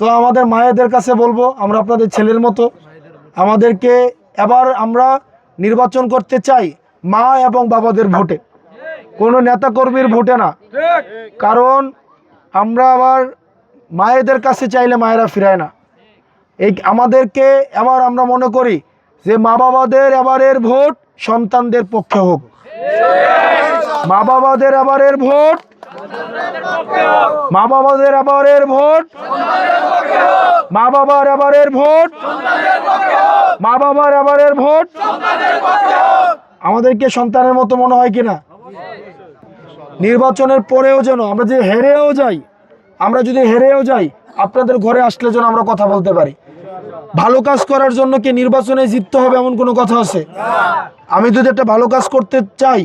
তো আমাদের মায়েদের কাছে বলব, আমরা আপনাদের ছেলের মতো। আমাদেরকে এবার আমরা নির্বাচন করতে চাই মা এবং বাবাদের ভোটে। কোনো নেতাকর্মীর ভোটে না। কারণ আমরা আবার মায়েদের কাছে চাইলে মায়েরা ফিরায় না। এই আমাদেরকে এবার আমরা মনে করি যে মা বাবাদের এবারের ভোট সন্তানদের পক্ষে হোক। মা বাবাদের এবারের ভোট মা বাবাদের এবারের ভোট। মা বাবার এবারের ভোট। মা বাবার এবারের ভোট। আমাদেরকে সন্তানের মতো মনে হয় কিনা? নির্বাচনের পরেও যেন আমরা যে হেরেও যাই, আমরা যদি হেরেও যাই, আপনাদের ঘরে আসলে যেন আমরা কথা বলতে পারি। ভালো কাজ করার জন্য কি নির্বাচনে জিততে হবে এমন কোনো কথা আছে? আমি যদি একটা ভালো কাজ করতে চাই,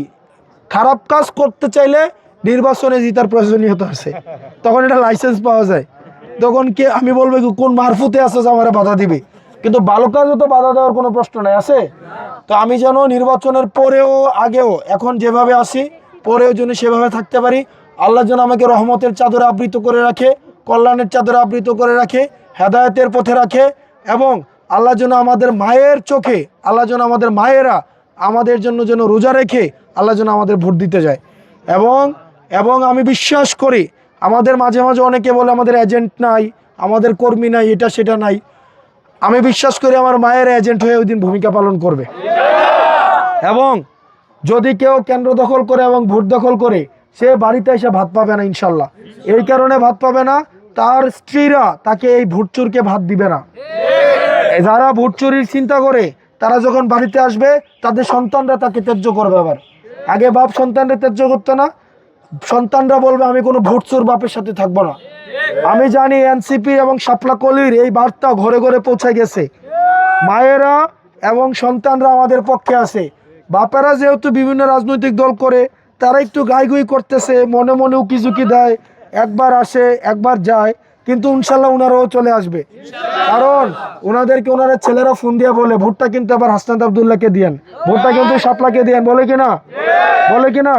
খারাপ কাজ করতে চাইলে নির্বাচনে জিতার প্রয়োজনীয়তা আছে তখন এটা লাইসেন্স পাওয়া যায়। তখন কে, আমি বলব কোন মারফুতে আছে যে আমার বাধা দিবে। কিন্তু ভালো কাজও তো বাধা দেওয়ার কোনো প্রশ্ন নাই, আছে? তো আমি যেন নির্বাচনের পরেও, আগেও, এখন যেভাবে আসি পরেও যেন সেভাবে থাকতে পারি। আল্লাহ যেন আমাকে রহমতের চাদরে আবৃত করে রাখে, কল্যাণের চাদরে আবৃত করে রাখে, হেদায়তের পথে রাখে এবং আল্লাহ যেন আমাদের মায়ের চোখে, আল্লাহ যেন আমাদের মায়েরা আমাদের জন্য যেন রোজা রেখে আল্লাহ যেন আমাদের ভোট দিতে যায়। এবং এবং আমি বিশ্বাস করি আমাদের মাঝে মাঝে অনেকে বলে আমাদের এজেন্ট নাই, আমাদের কর্মী নাই, এটা সেটা নাই। আমি বিশ্বাস করি আমার মায়ের এজেন্ট হয়ে ওই দিন ভূমিকা পালন করবে। এবং যদি কেউ কেন্দ্র দখল করে এবং ভোট দখল করে, সে বাড়িতে এসে ভাত পাবে না ইনশাল্লাহ। এই কারণে ভাত পাবে না, তার স্ত্রীরা তাকে এই ভোট চুরকে ভাত দিবে না। যারা ভোট চুরির চিন্তা করে, তারা যখন বাড়িতে আসবে, তাদের সন্তানরা তাকে ত্যায্য করবে আবার। আগে বাপ সন্তানরা ত্যায্য করতো না সন্তানরা বলবে, আমি কোনো ভোট চোর বাপের সাথে থাকব না। আমি জানি এনসিপি এবং শাপলা কলির এই বার্তা ঘরে ঘরে পৌঁছে গেছে। মায়েরা এবং সন্তানরা আমাদের পক্ষে আছে। বাপেরা যেহেতু বিভিন্ন রাজনৈতিক দল করে, তারা একটু গাইগুই করতেছে, মনে মনে উকিঝুঁকি দেয়, একবার আসে, একবার যায়। কিন্তু ইনশাল্লাহ ওনারাও চলে আসবে। কারণ ওনাদেরকে ওনারা ছেলেরা ফোন দিয়ে বলে, ভোটটা কিন্তু আবার হাসনাত আবদুল্লাহকে দিয়েন। ভোটটা কিন্তু শাপলাকে দিয়েন, বলে কিনা বলে কিনা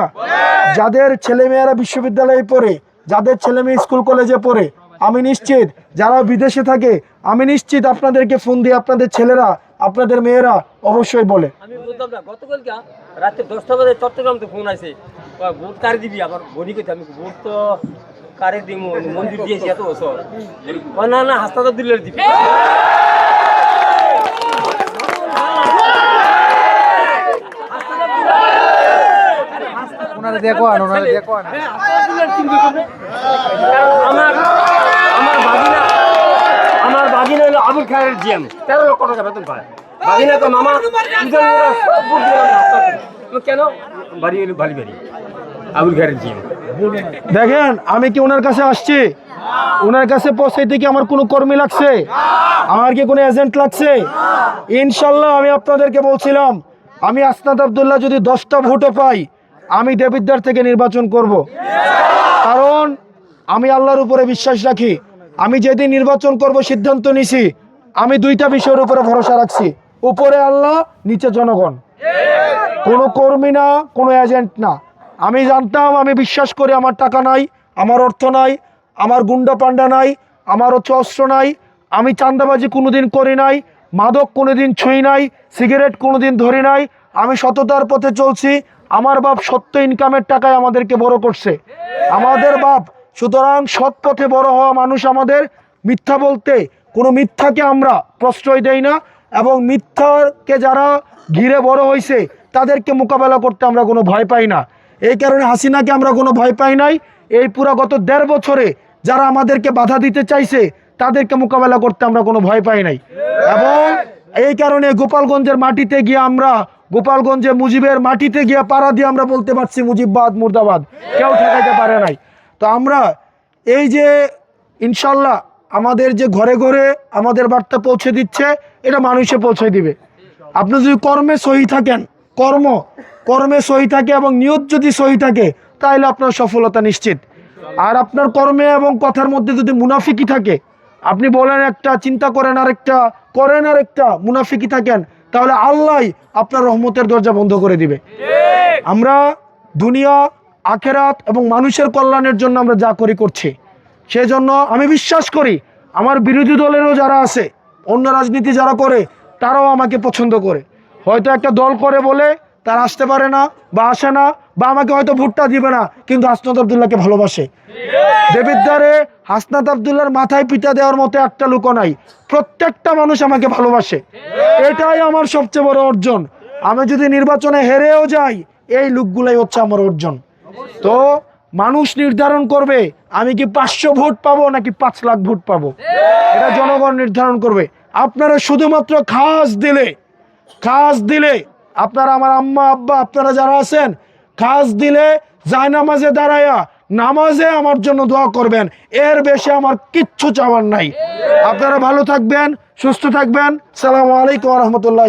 যাদের ছেলে মেয়েরা বিশ্ববিদ্যালয়ে পড়ে, যাদের ছেলে মেয়ে স্কুল কলেজে পড়ে, আমি নিশ্চিত যারা বিদেশে থাকে, আমি নিশ্চিত আপনাদেরকে ফোন দিয়ে আপনাদের ছেলেরা, আপনাদের মেয়েরা অবশ্যই বলে। আমি বলতাম না গতকালকে বাজে চট্টগ্রাম ফোন ভোট কারে দিবি? কইতে, আমি ভোট তো কারে দিব মন্দির দিয়েছি এত বছর। না না হাসপাতাল দিলে দিবি। ওনারা দেখো আন ওনারা দেখো আন আমার আমার বাগিনা আমার বাগিনা হলো আবুল খায়ের জিএম তেরো লক্ষ টাকা বেতন পায়। বাগিনা তো মামা কেন? বাড়ি বাড়ি বাড়ি আবুল খায়ের জিএম দেখেন, আমি কি ওনার কাছে আসছি? ওনার কাছে পৌঁছাইতে কি আমার কোনো কর্মী লাগছে? আমার কি কোনো এজেন্ট লাগছে? ইনশাল্লাহ আমি আপনাদেরকে বলছিলাম, আমি আসনাদ আবদুল্লাহ যদি দশটা ভোটও পাই, আমি দেবিদ্দার থেকে নির্বাচন করব। কারণ আমি আল্লাহর উপরে বিশ্বাস রাখি, আমি যেদিন নির্বাচন করব সিদ্ধান্ত নিছি, আমি দুইটা বিষয়ের উপরে ভরসা রাখছি। উপরে আল্লাহ, নিচে জনগণ। কোনো কর্মী না, কোনো এজেন্ট না। আমি জানতাম, আমি বিশ্বাস করি আমার টাকা নাই, আমার অর্থ নাই, আমার গুন্ডা পান্ডা নাই, আমার হচ্ছে অস্ত্র নাই, আমি চান্দাবাজি কোনোদিন করি নাই, মাদক কোনোদিন ছুঁই নাই, সিগারেট কোনোদিন ধরি নাই, আমি সততার পথে চলছি, আমার বাপ সত্য ইনকামের টাকায় আমাদেরকে বড় করছে। আমাদের বাপ সুতরাং সৎ পথে বড় হওয়া মানুষ আমাদের, মিথ্যা বলতে কোনো মিথ্যাকে আমরা প্রশ্রয় দেই না এবং মিথ্যাকে যারা ঘিরে বড় হয়েছে তাদেরকে মোকাবেলা করতে আমরা কোনো ভয় পাই না। এই কারণে হাসিনাকে আমরা কোনো ভয় পাই নাই। এই পুরো গত দেড় বছরে যারা আমাদেরকে বাধা দিতে চাইছে, তাদেরকে মোকাবেলা করতে আমরা কোনো ভয় পাই নাই। এবং এই কারণে গোপালগঞ্জের মাটিতে গিয়ে আমরা গোপালগঞ্জে মুজিবের মাটিতে গিয়ে পাড়া দিয়ে আমরা বলতে পারছি মুজিববাদ, মুর্দাবাদ। কেউ ঠেকাইতে পারে নাই। তো আমরা এই যে ইনশাল্লাহ আমাদের যে ঘরে ঘরে আমাদের বার্তা পৌঁছে দিচ্ছে, এটা মানুষে পৌঁছে দিবে। আপনি যদি কর্মে সহি থাকেন, কর্ম কর্মে সহি থাকে এবং নিয়ত যদি সহি থাকে তাহলে আপনার সফলতা নিশ্চিত। আর আপনার কর্মে এবং কথার মধ্যে যদি মুনাফিকি থাকে, আপনি বলেন একটা, চিন্তা করেন আরেকটা করেন আরেকটা মুনাফিকি থাকেন, তাহলে আল্লাহ আপনার রহমতের দরজা বন্ধ করে দিবে। আমরা দুনিয়া, আখেরাত এবং মানুষের কল্যাণের জন্য আমরা যা করি করছি, সেজন্য আমি বিশ্বাস করি, আমার বিরোধী দলেরও যারা আছে, অন্য রাজনীতি যারা করে, তারাও আমাকে পছন্দ করে। হয়তো একটা দল করে বলে তারা আসতে পারে না বা আসে না বা আমাকে হয়তো ভোটটা দিবে না, কিন্তু হাসনাত আবদুল্লাহকে ভালোবাসে। দেবিদ্বারে হাসনাত আবদুল্লার মাথায় পিতা দেওয়ার মতো একটা লোকও নাই। প্রত্যেকটা মানুষ আমাকে ভালোবাসে। এটাই আমার সবচেয়ে বড় অর্জন। আমি যদি নির্বাচনে হেরেও যাই, এই লোকগুলাই হচ্ছে আমার অর্জন। তো মানুষ নির্ধারণ করবে, আমি কি পাঁচশো ভোট পাবো নাকি পাঁচ লাখ ভোট পাবো? এটা জনগণ নির্ধারণ করবে। আপনারা শুধুমাত্র খাস দিলে খাস দিলে আপনারা আমার আম্মা, আব্বা, আপনারা যারা আছেন, কাজ দিলে যায় নামাজে দাঁড়াইয়া নামাজে আমার জন্য দোয়া করবেন। এর বেশি আমার কিচ্ছু চাওয়ার নাই। আপনারা ভালো থাকবেন, সুস্থ থাকবেন। সালামু আলাইকুম রহমতুল্লাহ